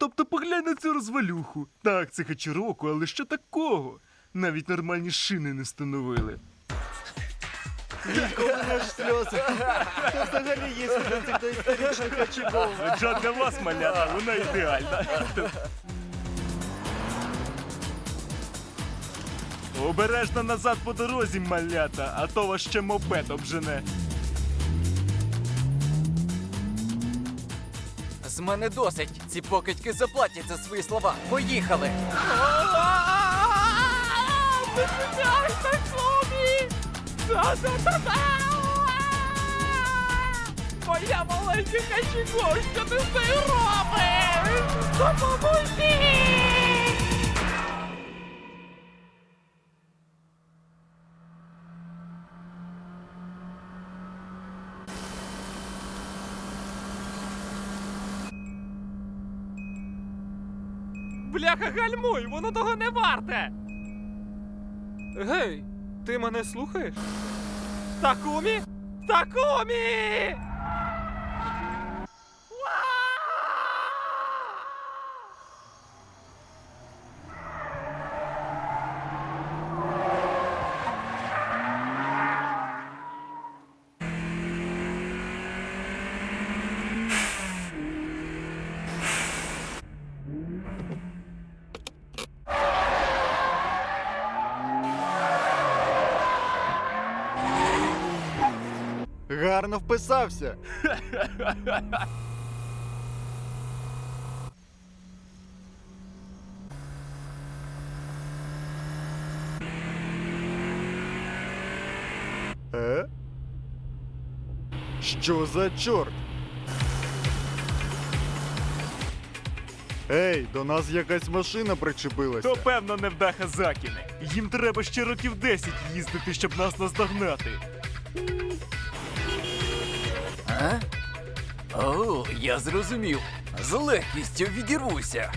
Тобто поглянь на цю розвалюху. Так, це хачіроку, але що такого? Навіть нормальні шини не встановили. сльози. Хто взагалі є серед цих доісторичних хачігов? Джа для вас, малята, вона ідеальна. Обережно назад по дорозі, малята, а то вас ще мопед обжене. Мене досить. Ці покидьки заплатять за свої слова. Поїхали! Моя маленька Хачіко, що ти з нею робиш? Допоможи! Бляха, гальмуй, воно того не варте! Гей, ти мене слухаєш? Такумі? Такумі! Гарно вписався. Е? Що за чорт? Ей, до нас якась машина причепилася. То певно невдаха Закіне. Їм треба ще років 10 їздити, щоб нас наздогнати. О, я зрозумів. З легкістю відірвуся.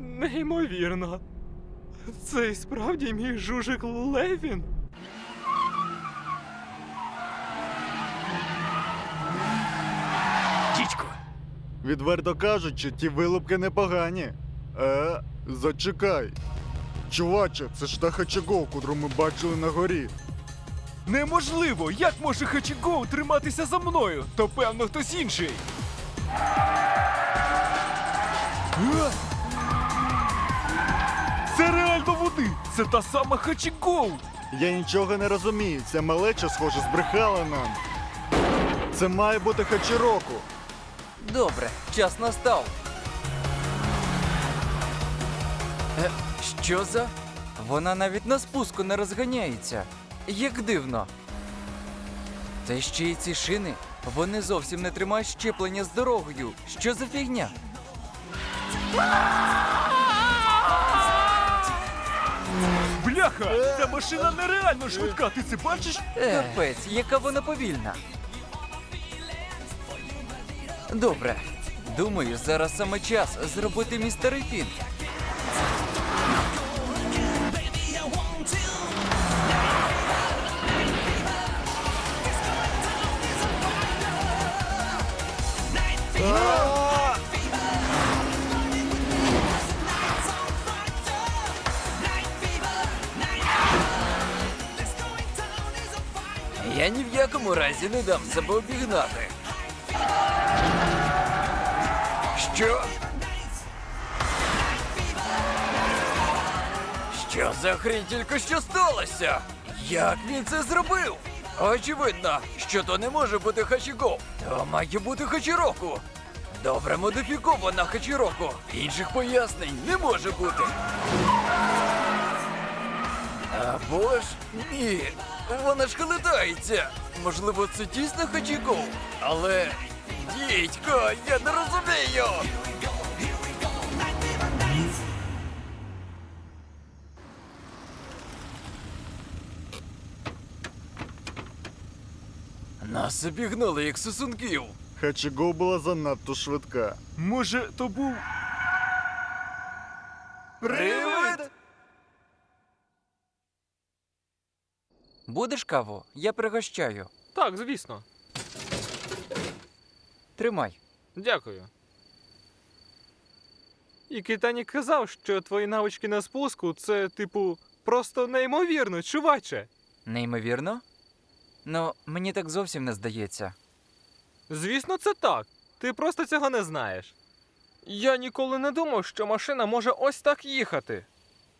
Неймовірно. Це і справді мій жужик Левін. Дідько, Відверто кажучи, ті вилупки непогані. Е, зачекай. Чуваче, це ж та Хачагов, котру ми бачили на горі. Неможливо! Як може Хачіго триматися за мною? То певно хтось інший. Це реально вони! Це та сама Хачіго! Я нічого не розумію, ця малеча, схоже, збрехала нам. Це має бути Хачіроку. добре, час настав. Е, що за? Вона навіть на спуску не розганяється. Як дивно. Та ще й ці шини, вони зовсім не тримають щеплення з дорогою. Що за фігня? Бляха! Ця машина нереально швидка, ти це бачиш? Капець, яка вона повільна. Добре. Думаю, зараз саме час зробити містер Фін. Я ні в якому разі не дам себе обігнати. Що? Що за хрінь тільки що сталося? Як він це зробив? Очевидно, що то не може бути Хачіго. То має бути Хачіроку. Добре модифікована Хачіроку. Інших пояснень не може бути. Або ж ні, вона ж хилитається. Можливо, це дійсно Хачіко, але дідько, я не розумію. Нас обігнали як сосунків. Хачіго була занадто швидка. Може, то був. Привид! Будеш каву? Я пригощаю. Так, звісно. Тримай. Дякую. І Китанік казав, що твої навички на спуску це, типу, просто неймовірно, чуваче. Неймовірно? Ну, мені так зовсім не здається. Звісно, це так. Ти просто цього не знаєш. Я ніколи не думав, що машина може ось так їхати.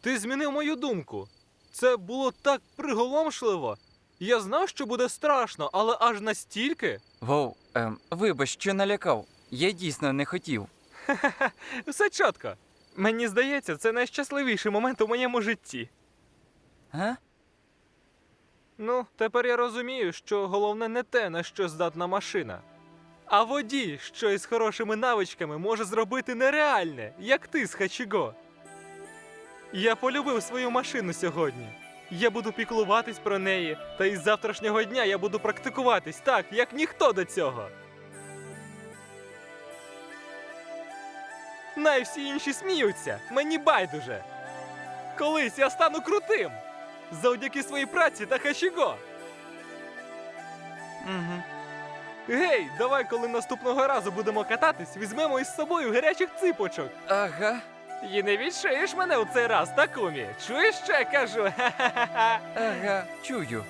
Ти змінив мою думку. Це було так приголомшливо. Я знав, що буде страшно, але аж настільки. Воу, ем, вибач, що налякав. Я дійсно не хотів. Все чітко. Мені здається, це найщасливіший момент у моєму житті. Га? Ну, тепер я розумію, що головне не те, на що здатна машина, а водій, що із хорошими навичками може зробити нереальне, як ти з Хачіго. Я полюбив свою машину сьогодні. Я буду піклуватись про неї, та із завтрашнього дня я буду практикуватись так, як ніхто до цього. Най всі інші сміються, мені байдуже. Колись я стану крутим завдяки своїй праці та хачіго. Угу. Гей, давай, коли наступного разу будемо кататись, візьмемо із собою гарячих ципочок. Ага, І не відшиєш мене у цей раз, Такумі. Чуєш, що я кажу? Ага, чую.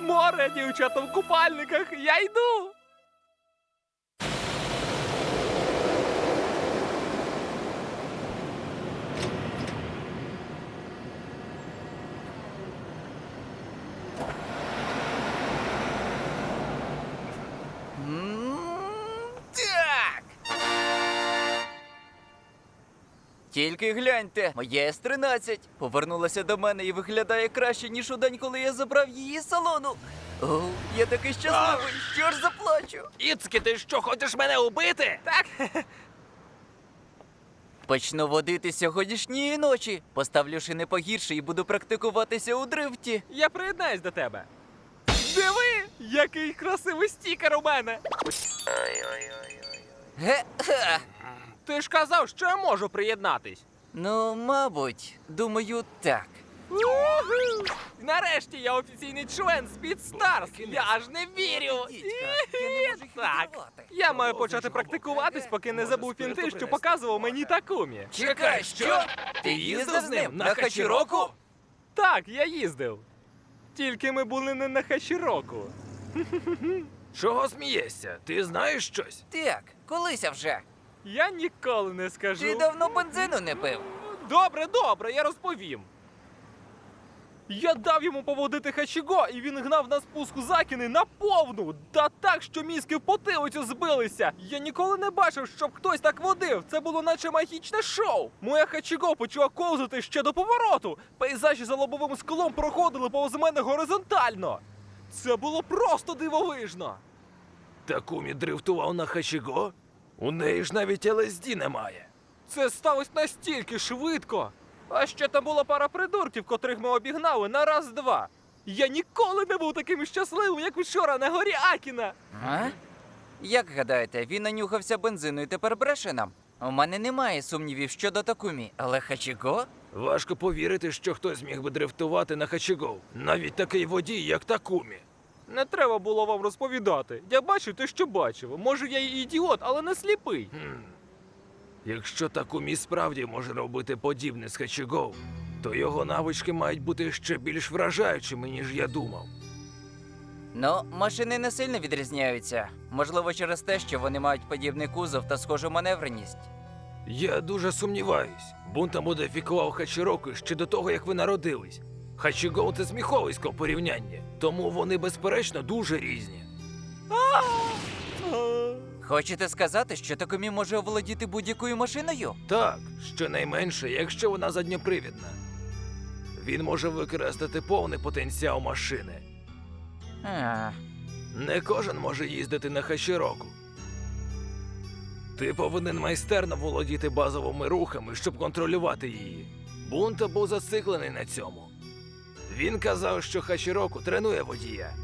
Море, дівчата в купальниках, я йду. Тільки гляньте, моя С-13 повернулася до мене і виглядає краще, ніж у день, коли я забрав її з салону. О, я такий щасливий, що ж заплачу. Іцки, ти що, хочеш мене убити? Так. Почну водити сьогоднішньої ночі. Поставлю шини погірше і буду практикуватися у дрифті. Я приєднаюсь до тебе. Диви, який красивий стікер у мене. Ге-ге. Ти ж казав, що я можу приєднатись. Ну, мабуть, думаю, так. Нарешті я офіційний член Stars. Я аж не вірю. Так, я маю почати практикуватись, поки не забув фінти, що показував мені Такумі. Чекай, що? Ти їздив з ним на Хачіроку? Так, я їздив. Тільки ми були не на Хачіроку. Чого смієшся? Ти знаєш щось? Так, колися вже. Я ніколи не скажу. Ти давно бензину не пив. Добре, добре, я розповім. Я дав йому поводити Хачіго, і він гнав на спуску закини на повну. Та так, що мізки в потилицю збилися. Я ніколи не бачив, щоб хтось так водив. Це було наче магічне шоу. Моя Хачіго почала ковзати ще до повороту. Пейзажі за лобовим склом проходили повз мене горизонтально. Це було просто дивовижно. Такумі дрифтував на Хачіго? У неї ж навіть ЛСД немає. Це сталося настільки швидко. А ще там була пара придурків, котрих ми обігнали на раз-два. Я ніколи не був таким щасливим, як вчора на горі Акіна. А? Як гадаєте, він нанюхався бензину і тепер бреше нам? У мене немає сумнівів щодо Такумі, але Хачіго? Важко повірити, що хтось міг би дрифтувати на Хачіго. Навіть такий водій, як Такумі. Не треба було вам розповідати. Я бачив те, що бачив. Може, я і ідіот, але не сліпий. Хм. Якщо Такумі справді може робити подібне з Хачіго, то його навички мають бути ще більш вражаючими, ніж я думав. Ну, машини не сильно відрізняються. Можливо, через те, що вони мають подібний кузов та схожу маневреність. Я дуже сумніваюсь. Бунта модифікував Хачіроку ще до того, як ви народились. Хачіго це сміховисько порівняння, тому вони, безперечно, дуже різні. Хочете сказати, що Такумі може оволодіти будь-якою машиною? Так, щонайменше, якщо вона задньопривідна. Він може використати повний потенціал машини. А, Не кожен може їздити на Хачіроку. Ти повинен майстерно володіти базовими рухами, щоб контролювати її. Бунта був зациклений на цьому. Він казав, що Хачіроку тренує водія.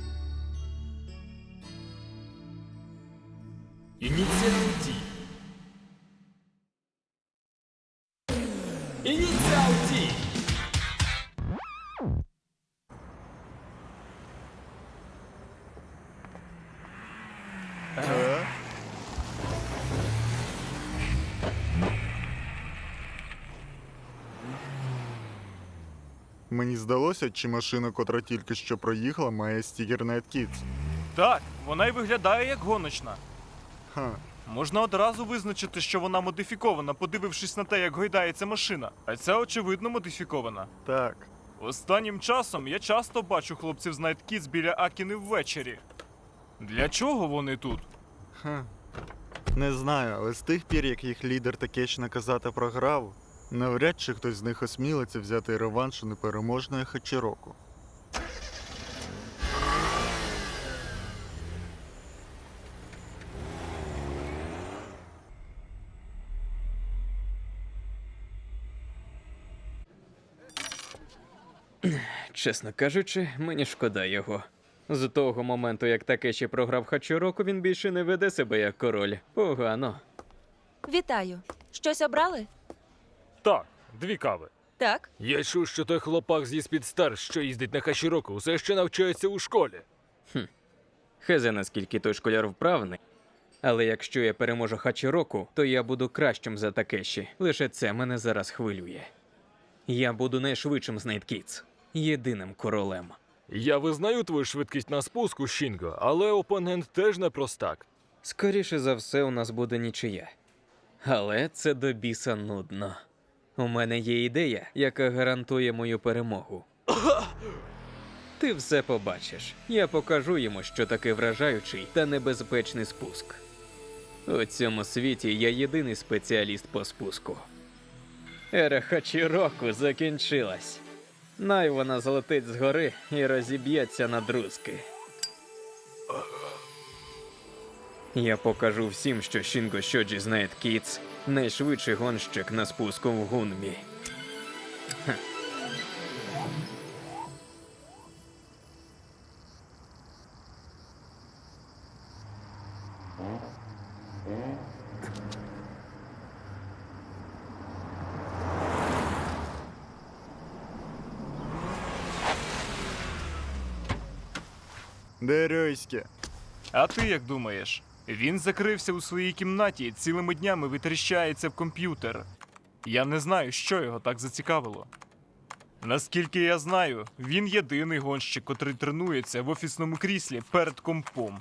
Ініціал Ді. Ініціал Ді. Мені здалося, чи машина, котра тільки що проїхала, має стікер NetKids. Так, вона й виглядає як гоночна. Ха. Можна одразу визначити, що вона модифікована, подивившись на те, як гойдається машина. А ця очевидно модифікована. Так. Останнім часом я часто бачу хлопців з Night Kids біля Акіни ввечері. Для чого вони тут? Ха. Не знаю, але з тих пір, як їх лідер Такеш наказати програв, навряд чи хтось з них осмілиться взяти реванш у непереможної Хачіроку. Чесно кажучи, мені шкода його. З того моменту, як Такеші програв Хачуроку, він більше не веде себе як король. Погано. Вітаю. Щось обрали? Так, дві кави. Так. Я чув, що той хлопак зі спідстар, що їздить на Хачіроку, все ще навчається у школі. Хезе, наскільки той школяр вправний. Але якщо я переможу Хачіроку, то я буду кращим за Такеші. Лише це мене зараз хвилює. Я буду найшвидшим з Night єдиним королем. Я визнаю твою швидкість на спуску, Шінго, але опонент теж не простак. Скоріше за все, у нас буде нічия. Але це до біса нудно. У мене є ідея, яка гарантує мою перемогу. Ти все побачиш. Я покажу йому, що таке вражаючий та небезпечний спуск. У цьому світі я єдиний спеціаліст по спуску. Ера Хачіроку закінчилась. Най вона злетить згори і розіб'ється на друзки. Я покажу всім, що Шінго Шоджі знає Кіц найшвидший гонщик на спуску в Гунмі. Дерьоське. А ти як думаєш? Він закрився у своїй кімнаті і цілими днями витріщається в комп'ютер. Я не знаю, що його так зацікавило. Наскільки я знаю, він єдиний гонщик, котрий тренується в офісному кріслі перед компом.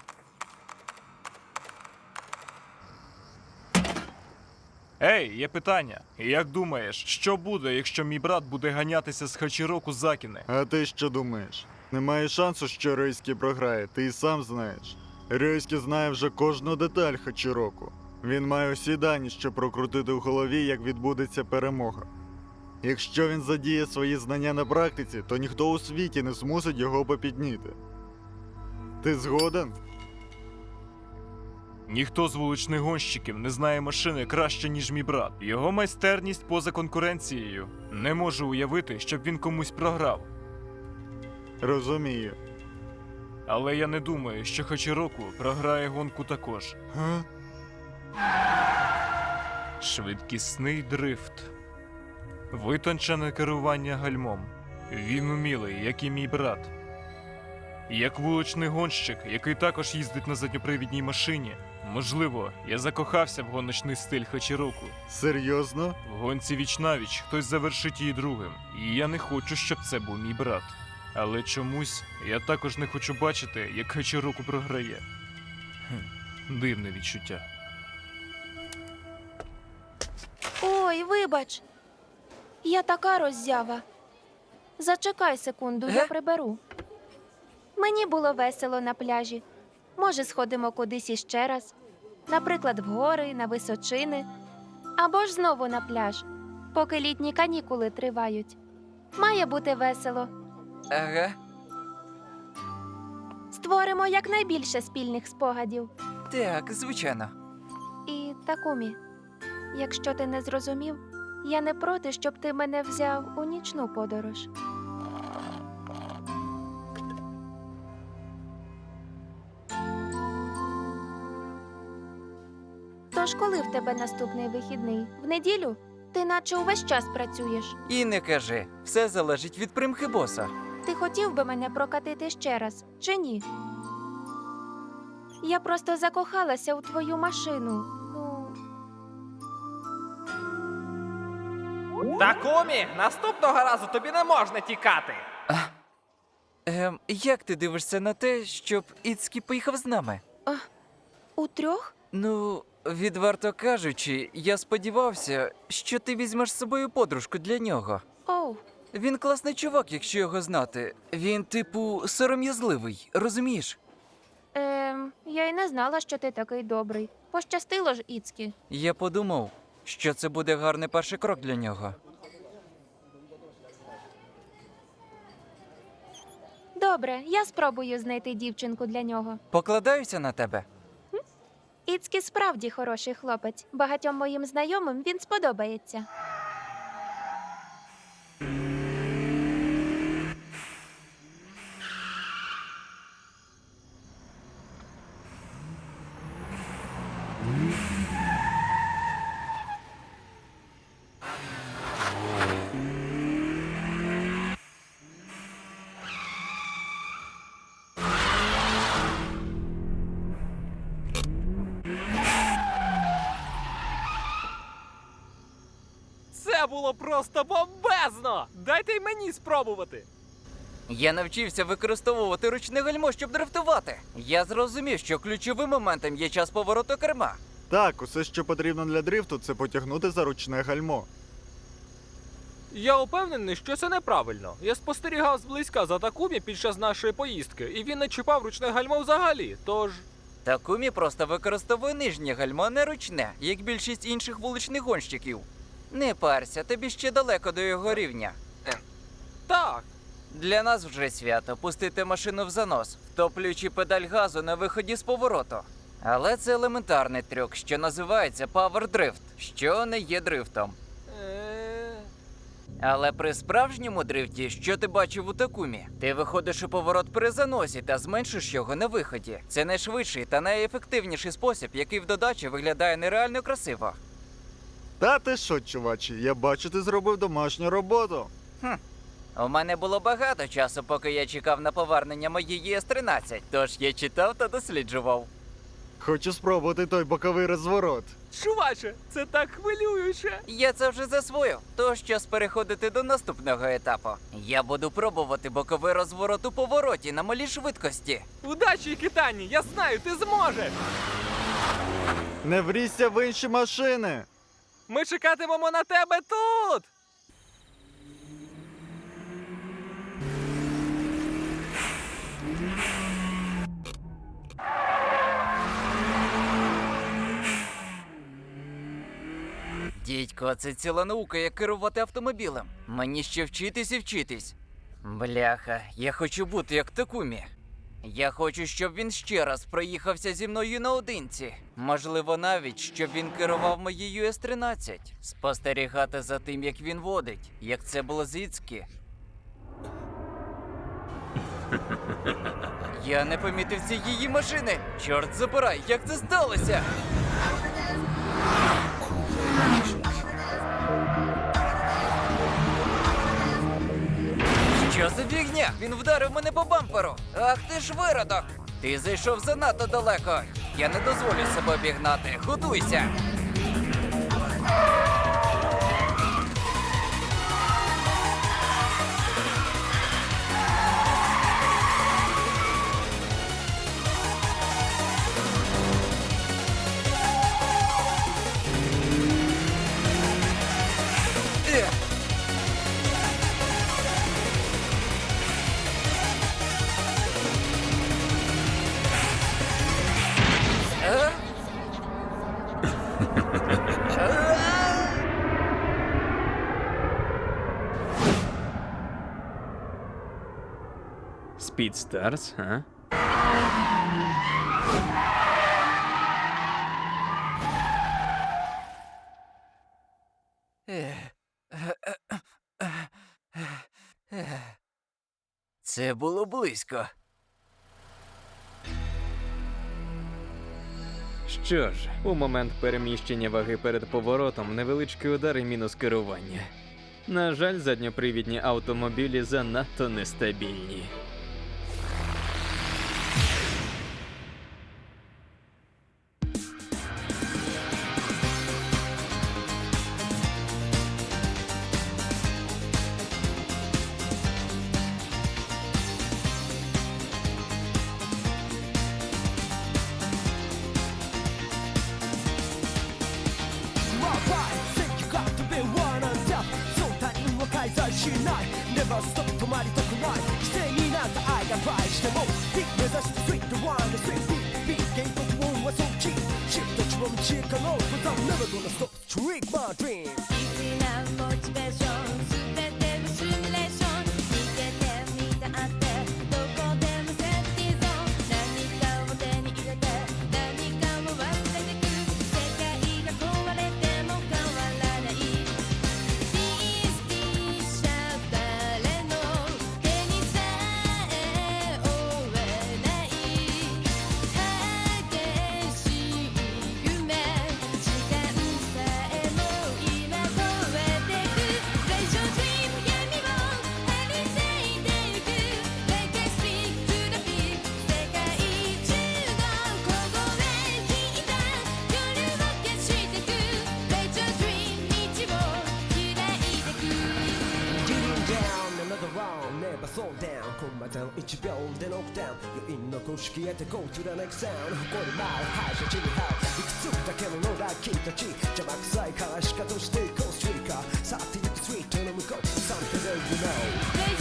Ей, є питання. Як думаєш, що буде, якщо мій брат буде ганятися з Хачіроку Закіне? А ти що думаєш? Немає шансу, що Рейський програє, ти і сам знаєш. Рейський знає вже кожну деталь Хачіроку. Він має усі дані, щоб прокрутити в голові, як відбудеться перемога. Якщо він задіє свої знання на практиці, то ніхто у світі не змусить його попідніти. Ти згоден? Ніхто з вуличних гонщиків не знає машини краще, ніж мій брат. Його майстерність поза конкуренцією. Не можу уявити, щоб він комусь програв. Розумію. Але я не думаю, що Хачіроку програє гонку також. Га? Швидкісний дрифт. Витончене керування гальмом. Він умілий, як і мій брат. Як вуличний гонщик, який також їздить на задньопривідній машині. Можливо, я закохався в гоночний стиль Хачіроку. Серйозно? В гонці віч-навіч хтось завершить її другим, і я не хочу, щоб це був мій брат. Але чомусь я також не хочу бачити, як Хачіроку програє. Хм, дивне відчуття. Ой, вибач. Я така роззява. Зачекай секунду, я приберу. Мені було весело на пляжі. Може, сходимо кудись іще раз. Наприклад, в гори, на височини. Або ж знову на пляж, поки літні канікули тривають. Має бути весело. Ага, Створимо якнайбільше спільних спогадів. так, звичайно. І Такумі, якщо ти не зрозумів, я не проти, щоб ти мене взяв у нічну подорож. Тож коли в тебе наступний вихідний? В неділю? Ти наче увесь час працюєш. І не кажи, все залежить від примхи боса. Ти хотів би мене прокатити ще раз, чи ні? Я просто закохалася у твою машину. Ну, Такумі, наступного разу тобі не можна тікати. Ем, як ти дивишся на те, щоб Іцкі поїхав з нами? у трьох? Ну, відверто кажучи, я сподівався, що ти візьмеш з собою подружку для нього. Оу, Він класний чувак, якщо його знати. Він, типу, сором'язливий, розумієш? ем, я й не знала, що ти такий добрий. Пощастило ж, Іцкі. Я подумав, що це буде гарний перший крок для нього. Добре, я спробую знайти дівчинку для нього. Покладаюся на тебе. Іцкі справді хороший хлопець. Багатьом моїм знайомим він сподобається. Було просто бомбезно! Дайте й мені спробувати. Я навчився використовувати ручне гальмо, щоб дрифтувати. Я зрозумів, що ключовим моментом є час повороту керма. Так, усе, що потрібно для дрифту, це потягнути за ручне гальмо. Я упевнений, що це неправильно. Я спостерігав зблизька за Такумі під час нашої поїздки, і він не чіпав ручне гальмо взагалі. Тож. Такумі просто використовує нижнє гальмо, а не ручне, як більшість інших вуличних гонщиків. Не парся, тобі ще далеко до його рівня. Так. Для нас вже свято пустити машину в занос, втоплюючи педаль газу на виході з повороту. Але це елементарний трюк, що називається Power Drift, що не є дрифтом. Е... Але при справжньому дрифті, що ти бачив у Такумі, ти виходиш у поворот при заносі та зменшиш його на виході. Це найшвидший та найефективніший спосіб, який в додачі виглядає нереально красиво. Та ти що, чувачі, я бачу, ти зробив домашню роботу. У мене було багато часу, поки я чекав на повернення моєї С-13, тож я читав та досліджував. Хочу спробувати той боковий розворот. Чуваче, це так хвилююче. Я це вже засвоїв, тож час переходити до наступного етапу. Я буду пробувати боковий розворот у повороті на малій швидкості. Удачі, Китані, я знаю, ти зможеш. Не врізься в інші машини. Ми чекатимемо на тебе тут! Дідько, це ціла наука, як керувати автомобілем. Мені ще вчитись і вчитись. Бляха, я хочу бути як Такумі. Я хочу, щоб він ще раз проїхався зі мною наодинці. Можливо, навіть щоб він керував моєю С-13. Спостерігати за тим, як він водить, як це було з Іцкі. Я не помітив цієї машини. Чорт забирай, як це сталося? Що за бігня? Він вдарив мене по бамперу. Ах ти ж виродок! Ти зайшов занадто далеко. Я не дозволю себе обігнати. Готуйся. Stars, а? Це було близько. Що ж, у момент переміщення ваги перед поворотом невеличкий удар і мінус керування. На жаль, задньопривідні автомобілі занадто нестабільні. ばストップ止まりたくない犠牲になった愛が倍してもピ目指してスイットワンでスイッピーゲートウォンはそっちシフト中は道可能 But I'm never gonna stop to reach my dream 1秒でノックダウン余韻の公式へて Go to the next sound 誇り舞う敗者地に這ういくつだけの野良君たち邪魔くさいから仕方していこうストリーカー去ってゆくスイートの向こう Something that you know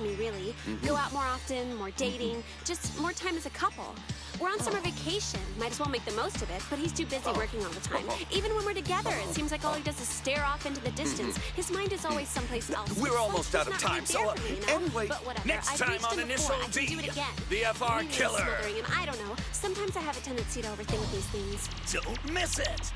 Takumi, really. Mm-hmm. Go out more often, more dating, mm-hmm. just more time as a couple. We're on summer oh. vacation. Might as well make the most of it, but he's too busy oh. working all the time. Oh. Even when we're together, it seems like all he does is stare off into the distance. Mm-hmm. His mind is always someplace else. We're It's almost out of time, so, uh, me, you know? anyway, next time on. Initial can do D, it again. the FR killer. I don't know. Sometimes I have a tendency to overthink these things. Don't miss it.